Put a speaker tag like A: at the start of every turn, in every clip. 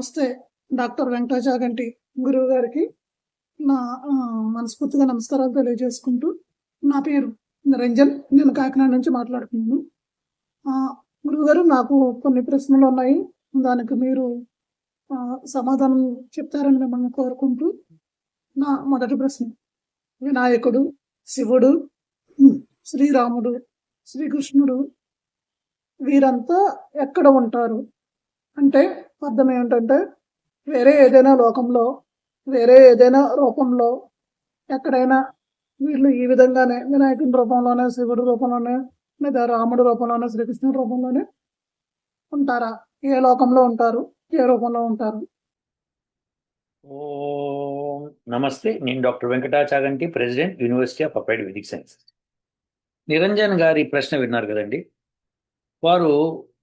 A: నమస్తే డాక్టర్ వెంకటాచాగంటి గురువు గారికి. నా మనస్ఫూర్తిగా నమస్కారాలు తెలియజేసుకుంటూ నా పేరు నిరంజన్. నేను కాకినాడ నుంచి మాట్లాడుతున్నాను. గురువుగారు నాకు కొన్ని ప్రశ్నలు ఉన్నాయి. దానికి మీరు సమాధానం చెప్తారని మిమ్మల్ని కోరుకుంటూ నా మొదటి ప్రశ్న. వినాయకుడు శివుడు శ్రీరాముడు శ్రీకృష్ణుడు వీరంతా ఎక్కడ ఉంటారు? అంటే అర్థం ఏమిటంటే వేరే ఏదైనా లోకంలో వేరే ఏదైనా రూపంలో ఎక్కడైనా వీళ్ళు ఈ విధంగానే వినాయకుని రూపంలోనే శివుడి రూపంలోనే లేదా రాముడి రూపంలోనే శ్రీకృష్ణుడి రూపంలోనే ఉంటారా? ఏ లోకంలో ఉంటారు? ఏ రూపంలో ఉంటారు?
B: నమస్తే. నేను doctor Venkata Chaganti president university of applied physics sciences. Niranjan గారి ప్రశ్న విన్నారు కదండి. వారు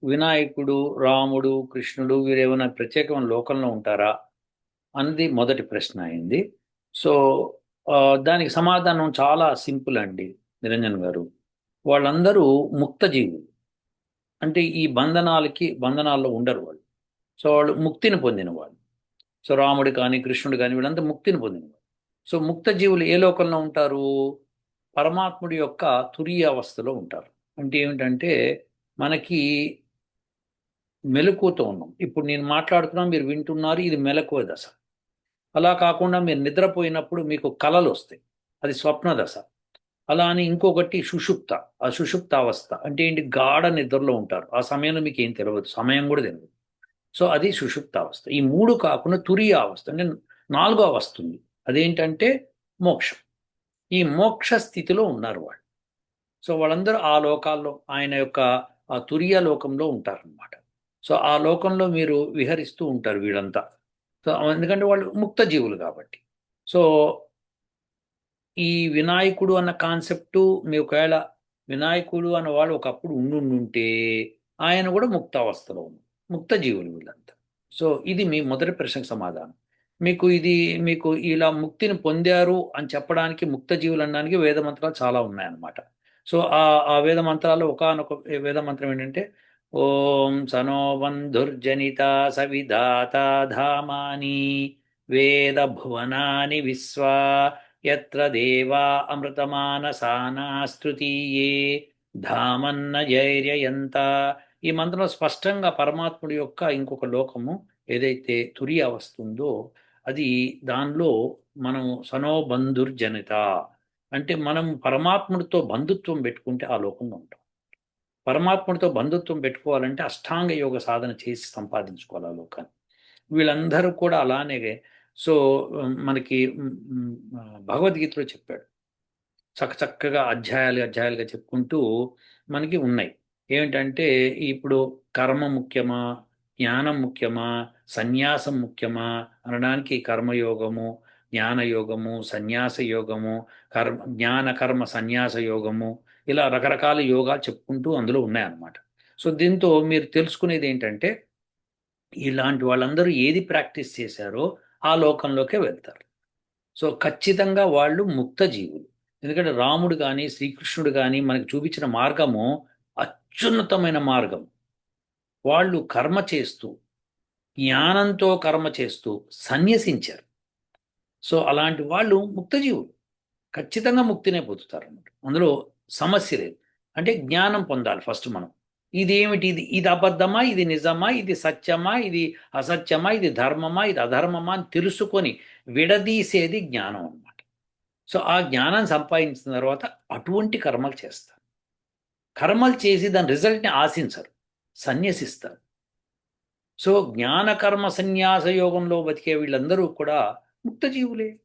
B: వినాయకుడు రాముడు కృష్ణుడు వీరేమైనా ప్రత్యేకమైన లోకంలో ఉంటారా? అన్నది మొదటి ప్రశ్న అయింది. సో దానికి సమాధానం చాలా సింపుల్ అండి నిరంజన్ గారు. వాళ్ళందరూ ముక్త జీవులు అంటే ఈ బంధనాలకి బంధనాల్లో ఉండరు వాళ్ళు. సో వాళ్ళు ముక్తిని పొందిన వాళ్ళు. సో రాముడు కానీ కృష్ణుడు కానీ వీళ్ళంతా ముక్తిని పొందినవాళ్ళు సో ముక్త జీవులు ఏ లోకంలో ఉంటారు? పరమాత్ముడి యొక్క తురియ అవస్థలో ఉంటారు. అంటే ఏమిటంటే మనకి మెలకువతో ఉన్నాం. ఇప్పుడు నేను మాట్లాడుతున్నాను మీరు వింటున్నారు ఇది మెలకువ దశ. అలా కాకుండా మీరు నిద్రపోయినప్పుడు మీకు కలలు వస్తాయి. అది స్వప్న దశ. అలా అని ఇంకొకటి సుషుప్త. ఆ సుషుప్త అవస్థ అంటే ఏంటి? గాఢ నిద్రలో ఉంటారు. ఆ సమయంలో మీకు ఏం తెలియదు సమయం కూడా తెలియదు సో అది సుషుప్త అవస్థ. ఈ మూడు కాకుండా తురియ అవస్థ అంటే నాలుగో అవస్థ ఉంది. అదేంటంటే మోక్షం. ఈ మోక్ష స్థితిలో ఉన్నారు వాళ్ళు. సో వాళ్ళందరూ ఆ లోకాల్లో ఆయన యొక్క ఆ తురియ లోకంలో ఉంటారనమాట సో ఆ లోకంలో మీరు విహరిస్తూ ఉంటారు వీళ్ళంతా. సో ఎందుకంటే వాళ్ళు ముక్త జీవులు కాబట్టి. సో ఈ వినాయకుడు అన్న కాన్సెప్టు మీ ఒకవేళ వినాయకుడు అన్న వాళ్ళు ఒకప్పుడు ఉండుంటే ఆయన కూడా ముక్త అవస్థలో ఉంది ముక్త జీవులు వీళ్ళంతా. సో ఇది మీ మొదటి ప్రశ్నకు సమాధానం. మీకు ఇది మీకు ఇలా ముక్తిని పొందారు అని చెప్పడానికి ముక్త జీవులు అనడానికి వేద మంత్రాలు చాలా ఉన్నాయన్నమాట. సో ఆ ఆ వేద మంత్రాల్లో ఒకనొక వేద మంత్రం ఏంటంటే ఓం సనో బంధుర్జనిత సవిధాత ధామాని వేదభువనాని విశ్వా యత్ర దేవా అమృతమానసానా ధామన్న జైర్యయంత ఈ మంత్రంలో స్పష్టంగా పరమాత్ముడి యొక్క ఇంకొక లోకము ఏదైతే తురి వస్తుందో అది దానిలో మనం సనోబంధుర్జనిత అంటే మనం పరమాత్ముడితో బంధుత్వం పెట్టుకుంటే ఆ లోకంలో ఉంటాం. పరమాత్ముడితో బంధుత్వం పెట్టుకోవాలంటే అష్టాంగ యోగ సాధన చేసి సంపాదించుకోవాలి ఆ లోకాన్ని. వీళ్ళందరూ కూడా అలానే సో మనకి భగవద్గీతలో చెప్పాడు. చక్క చక్కగా అధ్యాయాలు అధ్యాయాలుగా చెప్పుకుంటూ మనకి ఉన్నాయి. ఏమిటంటే ఇప్పుడు కర్మ ముఖ్యమా జ్ఞానం ముఖ్యమా సన్యాసం ముఖ్యమా అనడానికి కర్మయోగము జ్ఞానయోగము సన్యాస యోగము కర్మ జ్ఞాన కర్మ సన్యాస యోగము ఇలా రకరకాల యోగాలు చెప్పుకుంటూ అందులో ఉన్నాయన్నమాట. సో దీంతో మీరు తెలుసుకునేది ఏంటంటే ఇలాంటి వాళ్ళందరూ ఏది ప్రాక్టీస్ చేశారో ఆ లోకంలోకే వెళ్తారు. సో ఖచ్చితంగా వాళ్ళు ముక్త జీవులు. ఎందుకంటే రాముడు కానీ శ్రీకృష్ణుడు కానీ మనకు చూపించిన మార్గము అత్యున్నతమైన మార్గం. వాళ్ళు కర్మ చేస్తూ జ్ఞానంతో కర్మ చేస్తూ సన్యసించారు. సో అలాంటి వాళ్ళు ముక్తజీవులు ఖచ్చితంగా ముక్తినే పొందుతారు అన్నమాట అందులో సమస్య లేదు. అంటే జ్ఞానం పొందాలి ఫస్ట్ మనం. ఇది ఏమిటి ఇది ఇది అబద్ధమా? ఇది నిజమా? ఇది సత్యమా? ఇది అసత్యమా? ఇది ధర్మమా? ఇది అధర్మమా? అని తెలుసుకొని విడదీసేది జ్ఞానం అన్నమాట. సో ఆ జ్ఞానం సంపాదించిన తర్వాత అటువంటి కర్మలు చేస్తారు. కర్మలు చేసి దాని రిజల్ట్ని ఆశించరు. సన్యసిస్తారు. సో జ్ఞాన కర్మ సన్యాస యోగంలో బతికే వీళ్ళందరూ కూడా ముక్తజీవులే.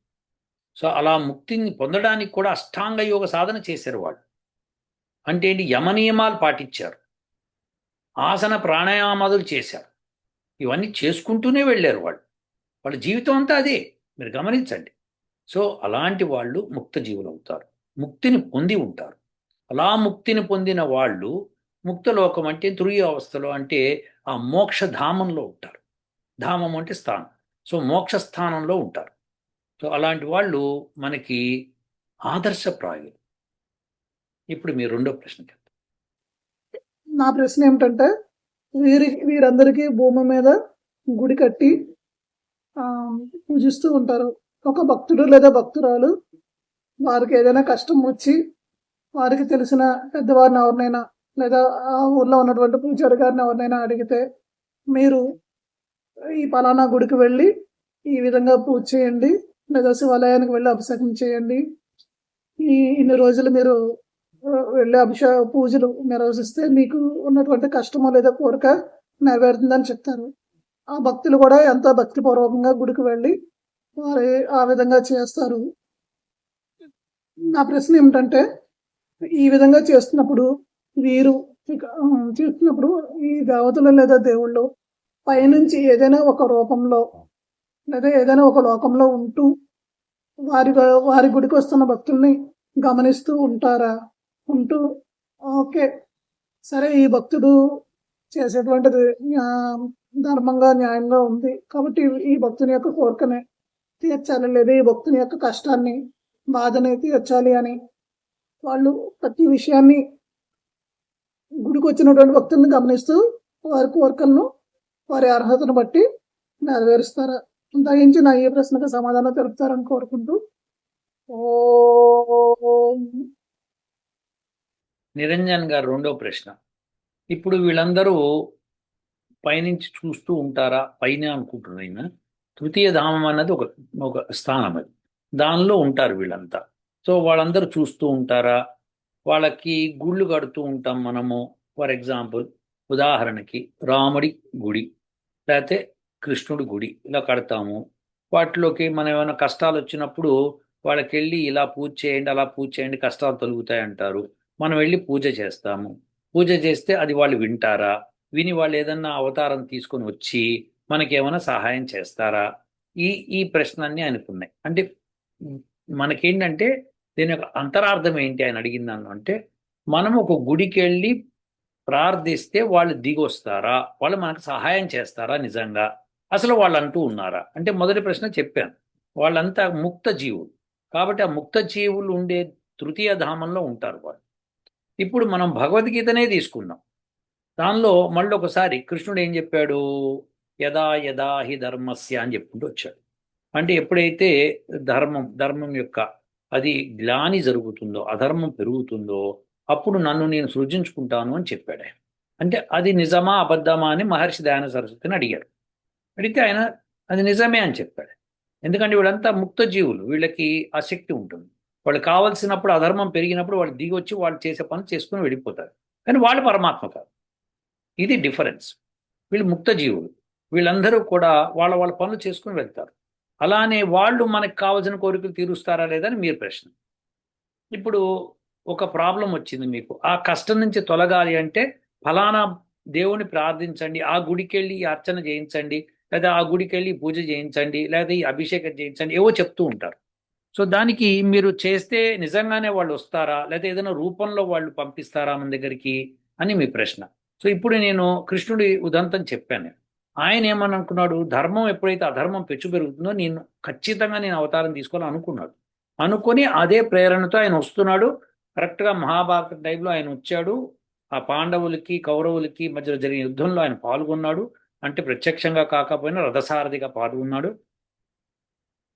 B: సో అలా ముక్తిని పొందడానికి కూడా అష్టాంగ యోగ సాధన చేశారు వాళ్ళు. అంటే ఏంటి? యమనియమాలు పాటించారు. ఆసన ప్రాణాయామాదులు చేశారు. ఇవన్నీ చేసుకుంటూనే వెళ్ళారు వాళ్ళు. వాళ్ళ జీవితం అంతా అదే. మీరు గమనించండి. సో అలాంటి వాళ్ళు ముక్త జీవులు అవుతారు. ముక్తిని పొంది ఉంటారు. అలా ముక్తిని పొందిన వాళ్ళు ముక్తలోకం అంటే తురియ అవస్థలో అంటే ఆ మోక్ష ధామంలో ఉంటారు. ధామం అంటే స్థానం. సో మోక్ష స్థానంలో ఉంటారు. సో అలాంటి వాళ్ళు మనకి ఆదర్శప్రాయులు. ఇప్పుడు మీ రెండో ప్రశ్నకి
A: నా ప్రశ్న ఏమిటంటే వీరి వీరందరికీ భూమి మీద గుడి కట్టి పూజిస్తూ ఉంటారు. ఒక భక్తుడు లేదా భక్తురాలు వారికి ఏదైనా కష్టం వచ్చి వారికి తెలిసిన పెద్దవారిని ఎవరినైనా లేదా ఆ ఊర్లో ఉన్నటువంటి పూజారి గారిని ఎవరినైనా అడిగితే మీరు ఈ పలానా గుడికి వెళ్ళి ఈ విధంగా పూజ చేయండి లేదా శివాలయానికి వెళ్ళి అభిషేకం చేయండి. ఈ ఇన్ని రోజులు మీరు వెళ్ళి అభిషేక పూజలు నిర్వహిస్తే మీకు ఉన్నటువంటి కష్టమో లేదా కోరిక నెరవేరుతుందని చెప్తారు. ఆ భక్తులు కూడా ఎంతో భక్తిపూర్వకంగా గుడికి వెళ్ళి వారు ఆ విధంగా చేస్తారు. నా ప్రశ్న ఏమిటంటే ఈ విధంగా చేస్తున్నప్పుడు వీరు చేస్తున్నప్పుడు ఈ దేవతలు లేదా దేవుళ్ళు పైనుంచి ఏదైనా ఒక రూపంలో లేదా ఏదైనా ఒక లోకంలో ఉంటూ వారి వారి గుడికి వస్తున్న భక్తుల్ని గమనిస్తూ ఉంటారా? ఉంటూ ఓకే సరే ఈ భక్తుడు చేసేటువంటిది ధర్మంగా న్యాయంగా ఉంది. కాబట్టి ఈ భక్తుని యొక్క కోరికని తీర్చాలి లేదా ఈ భక్తుని యొక్క కష్టాన్ని బాధని తీర్చాలి అని వాళ్ళు ప్రతి విషయాన్ని గుడికి వచ్చినటువంటి భక్తుల్ని గమనిస్తూ వారి కోరికలను వారి అర్హతను బట్టి నెరవేరుస్తారు? దయించి నా ఏ ప్రశ్నకు సమాధానం తెలుపుతారని కోరుకుంటూ ఓ
B: నిరంజన్ గారు రెండో ప్రశ్న. ఇప్పుడు వీళ్ళందరూ పైనుంచి చూస్తూ ఉంటారా? పైన అనుకుంటున్నారు ఈయన. తృతీయ ధామం అన్నది ఒక ఒక స్థానం అది. దానిలో ఉంటారు వీళ్ళంతా. సో వాళ్ళందరూ చూస్తూ ఉంటారా? వాళ్ళకి గుళ్ళు కడుతూ ఉంటాం మనము. ఫర్ ఎగ్జాంపుల్ ఉదాహరణకి రాముడి గుడి లేకపోతే కృష్ణుడి గుడి ఇలా కడతాము. వాటిలోకి మనం ఏమైనా కష్టాలు వచ్చినప్పుడు వాళ్ళకి వెళ్ళి ఇలా పూజ చేయండి అలా పూజ చేయండి కష్టాలు తొలుగుతాయి అంటారు మనం వెళ్ళి పూజ చేస్తాము. పూజ చేస్తే అది వాళ్ళు వింటారా? విని వాళ్ళు ఏదన్నా అవతారం తీసుకొని వచ్చి మనకేమైనా సహాయం చేస్తారా? ఈ ఈ ప్రశ్నలన్నీ ఆయనకున్నాయి అంటే మనకేంటంటే దీని యొక్క అంతరార్థం ఏంటి ఆయన అడిగిన అంటే మనం ఒక గుడికి వెళ్ళి ప్రార్థిస్తే వాళ్ళు దిగొస్తారా? వాళ్ళు మనకు సహాయం చేస్తారా నిజంగా? అసలు వాళ్ళు అంటూ ఉన్నారా? అంటే మొదటి ప్రశ్న చెప్పాను. వాళ్ళంతా ముక్త జీవులు. కాబట్టి ఆ ముక్త జీవులు ఉండే తృతీయ ధామంలో ఉంటారు వాళ్ళు. ఇప్పుడు మనం భగవద్గీతనే తీసుకుందాం. దానిలో మళ్ళీ ఒకసారి కృష్ణుడు ఏం చెప్పాడు? యదా యదా హి ధర్మస్య అని చెప్పుకుంటూ వచ్చాడు. అంటే ఎప్పుడైతే ధర్మం ధర్మం యొక్క అది గ్లాని జరుగుతుందో అధర్మం పెరుగుతుందో అప్పుడు నన్ను నేను సృజించుకుంటాను అని చెప్పాడు ఆయన. అంటే అది నిజమా అబద్ధమా అని మహర్షి దయాన సరస్వతిని అడిగాడు అడిగితే ఆయన అది నిజమే అని చెప్పాడు. ఎందుకంటే వీళ్ళంతా ముక్త జీవులు వీళ్ళకి ఆసక్తి ఉంటుంది. వాళ్ళు కావలసినప్పుడు అధర్మం పెరిగినప్పుడు వాళ్ళు దిగి వచ్చి వాళ్ళు చేసే పని చేసుకుని వెళ్ళిపోతారు. కానీ వాళ్ళు పరమాత్మ కాదు. ఇది డిఫరెన్స్. వీళ్ళు ముక్త జీవులు వీళ్ళందరూ కూడా వాళ్ళ వాళ్ళ పనులు చేసుకుని వెళ్తారు. అలానే వాళ్ళు మనకు కావాల్సిన కోరికలు తీరుస్తారా లేదని మీరు ప్రశ్న. ఇప్పుడు ఒక ప్రాబ్లం వచ్చింది మీకు. ఆ కష్టం నుంచి తొలగాలి అంటే ఫలానా దేవుని ప్రార్థించండి ఆ గుడికి వెళ్ళి అర్చన చేయించండి లేదా ఆ గుడికి వెళ్ళి పూజ చేయించండి లేదా ఈ అభిషేకం చేయించండి ఏవో చెప్తూ ఉంటారు. సో దానికి మీరు చేస్తే నిజంగానే వాళ్ళు వస్తారా? లేదా ఏదైనా రూపంలో వాళ్ళు పంపిస్తారా మన దగ్గరికి? అని మీ ప్రశ్న. సో ఇప్పుడు నేను కృష్ణుడి ఉదంతం చెప్పాను ఆయన ఏమని అనుకున్నాడు ధర్మం ఎప్పుడైతే అధర్మం పెచ్చు పెరుగుతుందో నేను ఖచ్చితంగా నేను అవతారం తీసుకోవాలని అనుకున్నాడు. అనుకొని అదే ప్రేరణతో ఆయన వస్తున్నాడు. కరెక్ట్గా మహాభారత టైంలో ఆయన వచ్చాడు. ఆ పాండవులకి కౌరవులకి మధ్య జరిగిన యుద్ధంలో ఆయన పాల్గొన్నాడు. అంటే ప్రత్యక్షంగా కాకపోయినా రథసారథిగా పాల్గొన్నాడు.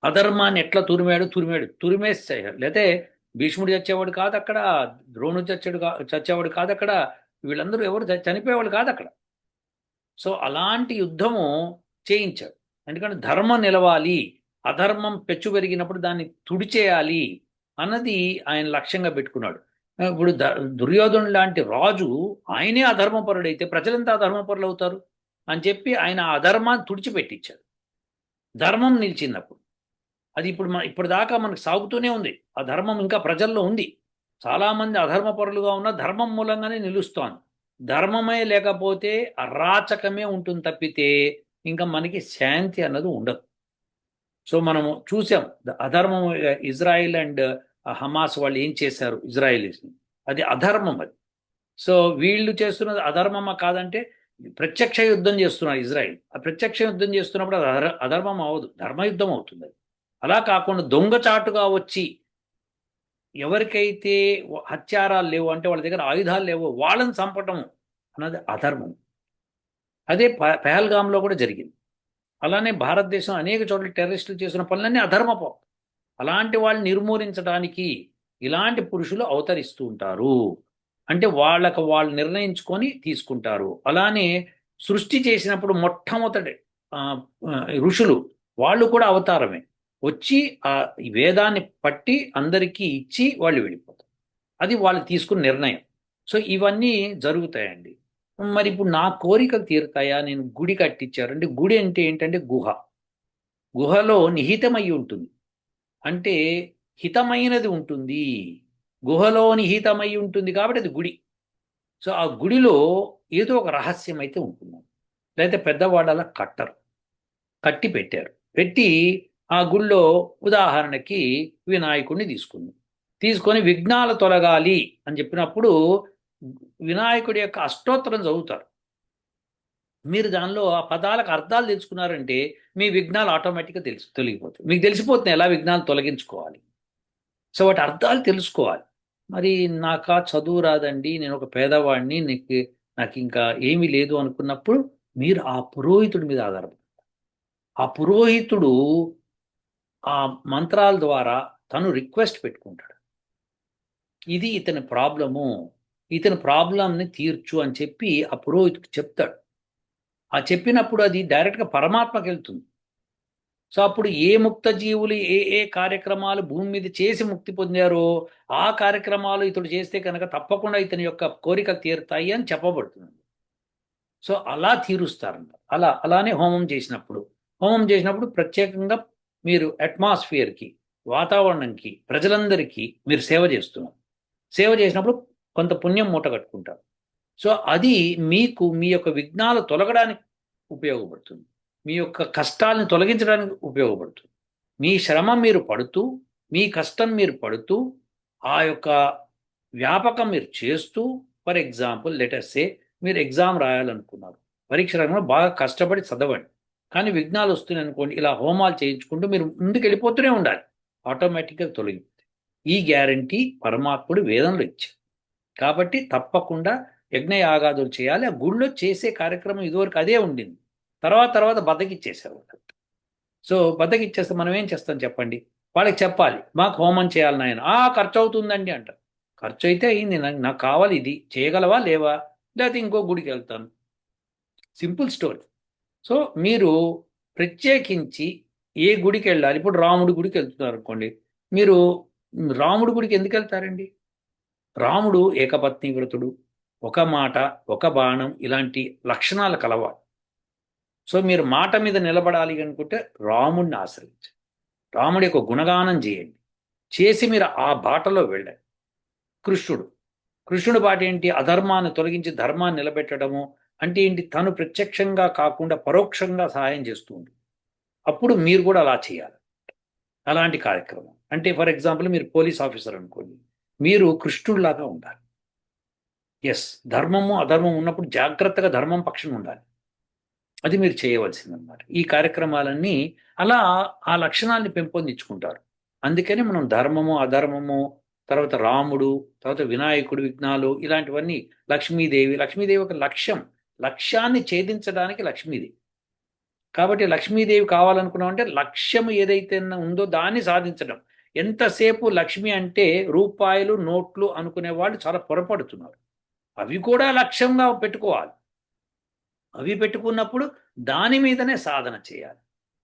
B: అధర్మాన్ని ఎట్లా తురిమాడు? తురిమాడు. తురిమేసాడు లేతే భీష్ముడు చచ్చేవాడు కాదు అక్కడ ద్రోణుడు చచ్చాడు కా చచ్చేవాడు కాదు అక్కడ వీళ్ళందరూ ఎవరు చ- చనిపోయేవాళ్ళు కాదు అక్కడ. సో అలాంటి యుద్ధము చేయించాడు ఎందుకంటే ధర్మం నిలవాలి అధర్మం పెచ్చు పెరిగినప్పుడు దాన్ని తుడిచేయాలి అన్నది ఆయన లక్ష్యంగా పెట్టుకున్నాడు. ఇప్పుడు దుర్యోధను లాంటి రాజు ఆయనే అధర్మపరుడైతే ప్రజలంతా అధర్మపరులు అవుతారు అని చెప్పి ఆయన అధర్మాన్ని తుడిచిపెట్టించాడు. ధర్మం నిలిచినప్పుడు అది ఇప్పుడు మన ఇప్పుడు దాకా మనకు సాగుతూనే ఉంది. ఆ ధర్మం ఇంకా ప్రజల్లో ఉంది. చాలామంది అధర్మపరులుగా ఉన్న ధర్మం మూలంగానే నిలుస్తోంది. ధర్మమే లేకపోతే అరాచకమే ఉంటుంది తప్పితే ఇంకా మనకి శాంతి అన్నది ఉండదు. సో మనము చూసాం అధర్మం ఇజ్రాయిల్ అండ్ హమాస్ వాళ్ళు ఏం చేశారు ఇజ్రాయిలీస్ని? అది అధర్మం అది. సో వీళ్ళు చేస్తున్నది అధర్మమా కాదంటే ప్రత్యక్ష యుద్ధం చేస్తున్నారు ఇజ్రాయిల్. ఆ ప్రత్యక్ష యుద్ధం చేస్తున్నప్పుడు అది అధర్- అధర్మం అవ్వదు. ధర్మయుద్ధం అవుతుంది అది. అలా కాకుండా దొంగచాటుగా వచ్చి ఎవరికైతే హత్యారాలు లేవు అంటే వాళ్ళ దగ్గర ఆయుధాలు లేవు వాళ్ళని చంపటం అన్నది అధర్మం. అదే ప- కూడా జరిగింది. అలానే భారతదేశం అనేక చోట్ల టెర్రరిస్టులు చేసిన పనులన్నీ అధర్మపు. అలాంటి వాళ్ళని నిర్మూలించడానికి ఇలాంటి పురుషులు అవతరిస్తూ ఉంటారు. అంటే వాళ్ళకు వాళ్ళు నిర్ణయించుకొని తీసుకుంటారు. అలానే సృష్టి చేసినప్పుడు మొట్టమొదటి ఋషులు వాళ్ళు కూడా అవతారమే. వచ్చి ఆ వేదాన్ని పట్టి అందరికీ ఇచ్చి వాళ్ళు వెళ్ళిపోతారు. అది వాళ్ళు తీసుకున్న నిర్ణయం. సో ఇవన్నీ జరుగుతాయండి. మరి ఇప్పుడు నా కోరికలు తీరుతాయా? నేను గుడి కట్టించారండి గుడి అంటే ఏంటంటే గుహ. గుహలో నిహితమై ఉంటుంది. అంటే హితమైనది ఉంటుంది. గుహలో నిహితమై ఉంటుంది కాబట్టి అది గుడి. సో ఆ గుడిలో ఏదో ఒక రహస్యం అయితే ఉంటుంది లేకపోతే పెద్దవాళ్ళు అలా కట్టరు. కట్టి పెట్టారు. పెట్టి ఆ గుళ్ళో ఉదాహరణకి వినాయకుడిని తీసుకుంది. తీసుకొని విఘ్నాలు తొలగాలి అని చెప్పినప్పుడు వినాయకుడి యొక్క అష్టోత్తరం చదువుతారు. మీరు దానిలో ఆ పదాలకు అర్థాలు తెలుసుకున్నారంటే మీ విఘ్నాలు ఆటోమేటిక్గా తెలుసు తొలగిపోతాయి. మీకు తెలిసిపోతుంది ఎలా విఘ్నాలు తొలగించుకోవాలి. సో వాటి అర్థాలు తెలుసుకోవాలి. మరి నాకా చదువు రాదండి నేను ఒక పేదవాడిని నీకు నాకు ఇంకా ఏమీ లేదు అనుకున్నప్పుడు మీరు ఆ పురోహితుడి మీద ఆధారపడతారు. ఆ పురోహితుడు ఆ మంత్రాల ద్వారా తను రిక్వెస్ట్ పెట్టుకుంటాడు. ఇది ఇతని ప్రాబ్లము ఇతని ప్రాబ్లంని తీర్చు అని చెప్పి ఆ పురోహితుడు చెప్తాడు. ఆ చెప్పినప్పుడు అది డైరెక్ట్గా పరమాత్మకి వెళ్తుంది. సో అప్పుడు ఏ ముక్త జీవులు ఏ ఏ కార్యక్రమాలు భూమి మీద చేసి ముక్తి పొందారో ఆ కార్యక్రమాలు ఇతడు చేస్తే కనుక తప్పకుండా ఇతని యొక్క కోరికలు తీరుతాయి అని చెప్పబడుతుంది. సో అలా తీరుస్తారంట. అలా అలానే హోమం చేసినప్పుడు హోమం చేసినప్పుడు ప్రత్యేకంగా మీరు అట్మాస్ఫియర్కి వాతావరణంకి ప్రజలందరికీ మీరు సేవ చేస్తున్నారు. సేవ చేసినప్పుడు కొంత పుణ్యం మూట కట్టుకుంటారు. సో అది మీకు మీ యొక్క విఘ్నాలు తొలగడానికి ఉపయోగపడుతుంది. మీ యొక్క కష్టాలను తొలగించడానికి ఉపయోగపడుతుంది. మీ శ్రమ మీరు పడుతూ మీ కష్టం మీరు పడుతూ ఆ యొక్క వ్యాపకం మీరు చేస్తూ ఫర్ ఎగ్జాంపుల్ లెటర్సే మీరు ఎగ్జామ్ రాయాలనుకున్నారు. పరీక్ష రంగంలో బాగా కష్టపడి చదవండి. కానీ విఘ్నాలు వస్తున్నాయి అనుకోండి ఇలా హోమాలు చేయించుకుంటూ మీరు ముందుకు వెళ్ళిపోతూనే ఉండాలి ఆటోమేటిక్గా తొలగిపోతుంది. ఈ గ్యారంటీ పరమాత్ముడు వేదంలో ఇచ్చారు కాబట్టి తప్పకుండా యజ్ఞ యాగాదులు చేయాలి. ఆ గుళ్ళో చేసే కార్యక్రమం ఇదివరకు అదే ఉండింది. తర్వాత తర్వాత బద్దకిచ్చేసారు సో బద్దకిచ్చేస్తే మనం ఏం చేస్తాం చెప్పండి? వాళ్ళకి చెప్పాలి మాకు హోమం చేయాలి నాయన. ఆ ఖర్చు అవుతుందండి అంటారు ఖర్చు అయితే అయింది నాకు నాకు కావాలి ఇది. చేయగలవా లేవా? లేకపోతే ఇంకో గుడికి వెళ్తాను. సింపుల్ స్టోరీ సో మీరు ప్రత్యేకించి ఏ గుడికి వెళ్ళాలి ఇప్పుడు రాముడి గుడికి వెళ్తున్నారు అనుకోండి మీరు రాముడి గుడికి ఎందుకు వెళ్తారండి? రాముడు ఏకపత్ని వ్రతుడు ఒక మాట ఒక బాణం ఇలాంటి లక్షణాలు కలవాలి. సో మీరు మాట మీద నిలబడాలి అనుకుంటే రాముడిని ఆశ్రయించండి. రాముడి యొక్క గుణగానం చేయండి. చేసి మీరు ఆ బాటలో వెళ్ళండి. కృష్ణుడు కృష్ణుడు బాట ఏంటి? అధర్మాన్ని తొలగించి ధర్మాన్ని నిలబెట్టడము అంటే ఏంటి? తను ప్రత్యక్షంగా కాకుండా పరోక్షంగా సహాయం చేస్తూ ఉంటుంది అప్పుడు మీరు కూడా అలా చేయాలి. అలాంటి కార్యక్రమం. అంటే ఫర్ ఎగ్జాంపుల్ మీరు పోలీస్ ఆఫీసర్ అనుకోండి. మీరు కృష్ణుడిలాగా ఉండాలి. ఎస్ ధర్మము అధర్మం ఉన్నప్పుడు జాగ్రత్తగా ధర్మం పక్షం ఉండాలి. అది మీరు చేయవలసిందన్నమాట. ఈ కార్యక్రమాలన్నీ అలా ఆ లక్షణాన్ని పెంపొందించుకుంటారు. అందుకని మనం ధర్మము అధర్మము తర్వాత రాముడు తర్వాత వినాయకుడు విఘ్నాలు ఇలాంటివన్నీ లక్ష్మీదేవి. లక్ష్మీదేవి ఒక లక్ష్యం. లక్ష్యాన్ని ఛేదించడానికి లక్ష్మీదేవి. కాబట్టి లక్ష్మీదేవి కావాలనుకున్నామంటే లక్ష్యం ఏదైతే ఉందో దాన్ని సాధించడం. ఎంతసేపు లక్ష్మి అంటే రూపాయలు నోట్లు అనుకునే వాళ్ళు చాలా పొరపడుతున్నారు. అవి కూడా లక్ష్యంగా పెట్టుకోవాలి. అవి పెట్టుకున్నప్పుడు దాని మీదనే సాధన చేయాలి.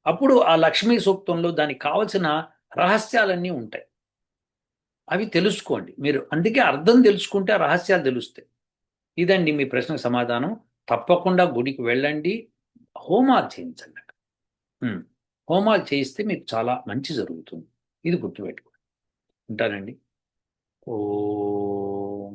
B: అప్పుడు ఆ లక్ష్మీ సూక్తంలో దానికి కావలసిన రహస్యాలన్నీ ఉంటాయి. అవి తెలుసుకోండి. మీరు అందుకే అర్థం తెలుసుకుంటే రహస్యాలు తెలుస్తాయి. ఇదండి మీ ప్రశ్నకు సమాధానం. తప్పకుండా గుడికి వెళ్ళండి. హోమాలు చేయించండి అక్కడ. హోమాలు చేయిస్తే మీకు చాలా మంచి జరుగుతుంది. ఇది గుర్తుపెట్టుకోండి. ఉంటానండి. ఓ.